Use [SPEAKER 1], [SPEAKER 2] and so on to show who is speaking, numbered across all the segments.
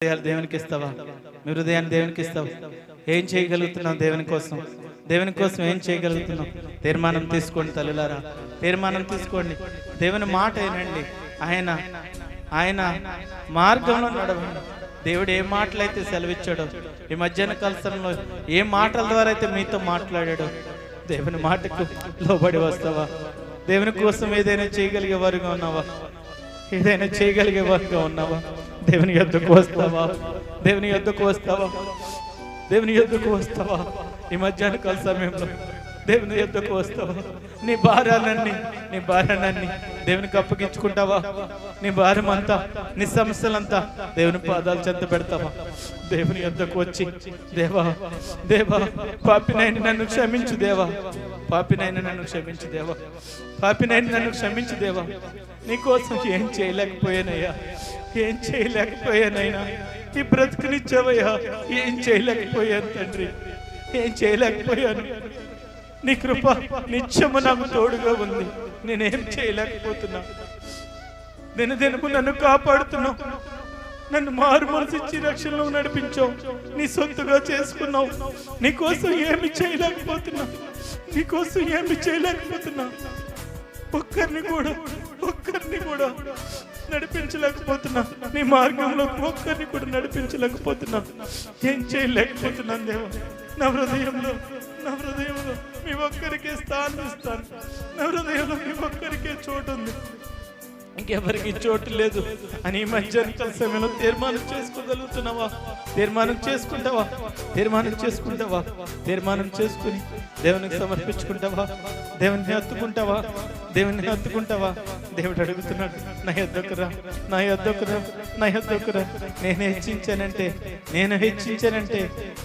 [SPEAKER 1] హృదయాలు దేవునికి ఇస్తావా? మీ హృదయాన్ని దేవునికి ఇస్తావా? ఏం చేయగలుగుతున్నాం దేవుని కోసం? దేవుని కోసం ఏం చేయగలుగుతున్నాం తీర్మానం తీసుకోండి తల్లులారా. తీర్మానం తీసుకోండి. దేవుని మాట ఏనండి ఆయన ఆయన మార్గంలో నడవండి. దేవుడు ఏ మాటలైతే సెలవిచ్చాడో ఈ మధ్యాహ్న కలసంలో ఏ మాటల ద్వారా అయితే మీతో మాట్లాడాడో దేవుని మాటకు లోబడి వస్తావా? దేవుని కోసం ఏదైనా చేయగలిగే వారుగా ఉన్నావా? ఏదైనా చేయగలిగే వారుగా ఉన్నావా? దేవుని యొద్దకు వస్తావా? దేవుని యొద్దకు వస్తావా? దేవుని యొద్దకు వస్తావా? ఈ మధ్యాహ్న కాల సమయంలో దేవుని యొద్దకు వస్తావా? నీ భారాలన్నీ నీ భారాలన్నీ దేవునికి అప్పగించుకుంటావా? నీ భారం అంతా నీ సమస్యలంతా దేవుని పాదాలు చెంత పెడతావా? దేవుని యొద్దకు వచ్చి దేవా దేవా పాపినైన నన్ను క్షమించు దేవా. పాపినైన నన్ను క్షమించు దేవా. పాపినైన నన్ను క్షమించు దేవా. నీకోసం ఏం చేయలేకపోయానయ్యా. ఏం చేయలేకపోయానైనా? ఈ బ్రతుకునిచ్చావయ్యా? ఏం చేయలేకపోయాను తండ్రి. ఏం చేయలేకపోయాను. నీ కృప నిత్యము నాకు తోడుగా ఉంది. నేనేం చేయలేకపోతున్నా. నేను దినము నన్ను కాపాడుతున్నావు. నన్ను మారు మనసిచ్చి ఇచ్చి రక్షణలో నడిపించావు. నీ సొంతగా చేసుకున్నావు. నీకోసం ఏమి చేయలేకపోతున్నా. నీకోసం ఏమి చేయలేకపోతున్నా. ఒక్కరిని కూడా ఒక్కరిని కూడా నడిపించలేకపోతున్నా. నీ మార్గంలో ఒక్కరిని కూడా నడిపించలేకపోతున్నా. ఏం చేయలేకపోతున్నాను దేవా? నా హృదయంలో నా హృదయంలో మీ ఒక్కరికే స్థానం ఇస్తాను. నా హృదయంలో మీ ఒక్కరికే చోటు ఉంది. ఇంకెవరికి చోటు లేదు. అని ఈ సమయంలో తీర్మానం చేసుకోగలుగుతున్నావా? తీర్మానం చేసుకుంటావా? తీర్మానం చేసుకుంటావా? తీర్మానం చేసుకుని దేవునికి సమర్పించుకుంటావా? దేవుని హత్తుకుంటావా? దేవుని హత్తుకుంటావా? దేవుడు అడుగుతున్నాడు నా యొద్దకురా నా యొద్దకురా నా యొద్దకురా నేను హెచ్చించానంటే నేను హెచ్చించానంటే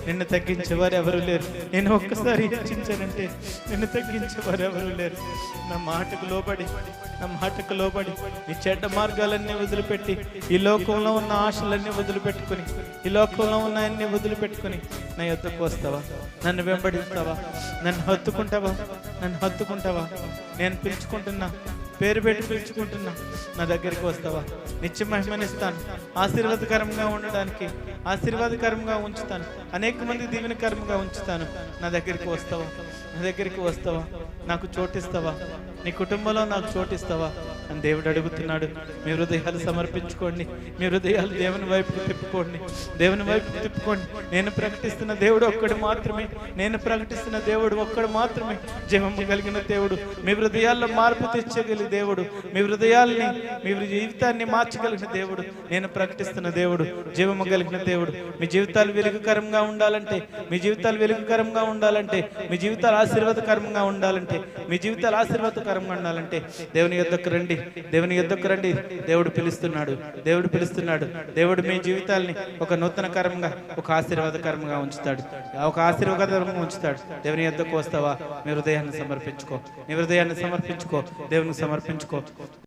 [SPEAKER 1] నిన్ను తగ్గించేవారు ఎవరు లేరు. నేను ఒక్కసారి హెచ్చించానంటే నిన్ను తగ్గించేవారు ఎవరు లేరు. నా మాటకు లోబడి నా మాటకు లోబడి ఈ చెడ్డ మార్గాలన్నీ వదిలిపెట్టి ఈ లోకంలో ఉన్న ఆశలన్నీ వదిలిపెట్టుకుని ఈ లోకంలో ఉన్న అన్ని వదిలిపెట్టుకుని నా యొద్దకు వస్తావా? నన్ను వెంబడిస్తావా? నన్ను హత్తుకుంటావా? నన్ను హత్తుకుంటావా? నేను పిలుచుకుంటున్నా పేరు పెట్టి పిలుచుకుంటున్నా నా దగ్గరికి వస్తావా? నిత్యం మహిమనిస్తాను ఆశీర్వాదకరంగా ఉండడానికి ఆశీర్వాదకరంగా ఉంచుతాను అనేక మంది దీవెనకరంగా ఉంచుతాను. నా దగ్గరికి వస్తావా? నా దగ్గరికి వస్తావా? నాకు చోటిస్తావా? నీ కుటుంబంలో నాకు చోటిస్తావా? అని దేవుడు అడుగుతున్నాడు. మీ హృదయాలు సమర్పించుకోండి. మీ హృదయాలు దేవుని వైపుకు తిప్పుకోండి. దేవుని వైపుకు తిప్పుకోండి. నేను ప్రకటిస్తున్న దేవుడు ఒక్కడు మాత్రమే. నేను ప్రకటిస్తున్న దేవుడు ఒక్కడు మాత్రమే. జీవము కలిగిన దేవుడు. మీ హృదయాల్లో మార్పు తెచ్చగలి దేవుడు. మీ హృదయాల్ని మీ జీవితాన్ని మార్చగలిగిన దేవుడు. నేను ప్రకటిస్తున్న దేవుడు. జీవము కలిగిన దేవుడు. మీ జీవితాలు వెలుగుకరంగా ఉండాలంటే మీ జీవితాలు వెలుగుకరంగా ఉండాలంటే మీ జీవితాలు ఆశీర్వాదకరంగా ఉండాలంటే మీ జీవితాలు ఆశీర్వాదకరంగా ఉండాలంటే దేవుని యొద్దకు రండి. దేవుని యుద్ధకు రండి. దేవుడు పిలుస్తున్నాడు. దేవుడు పిలుస్తున్నాడు. దేవుడు మీ జీవితాల్ని ఒక నూతనకరంగా ఒక ఆశీర్వాదకరంగా ఉంచుతాడు. ఒక ఆశీర్వాదకరంగా ఉంచుతాడు. దేవుని యుద్ధకు వస్తావా? మీ హృదయాన్ని సమర్పించుకో. నీ హృదయాన్ని సమర్పించుకో. దేవునికి సమర్పించుకో.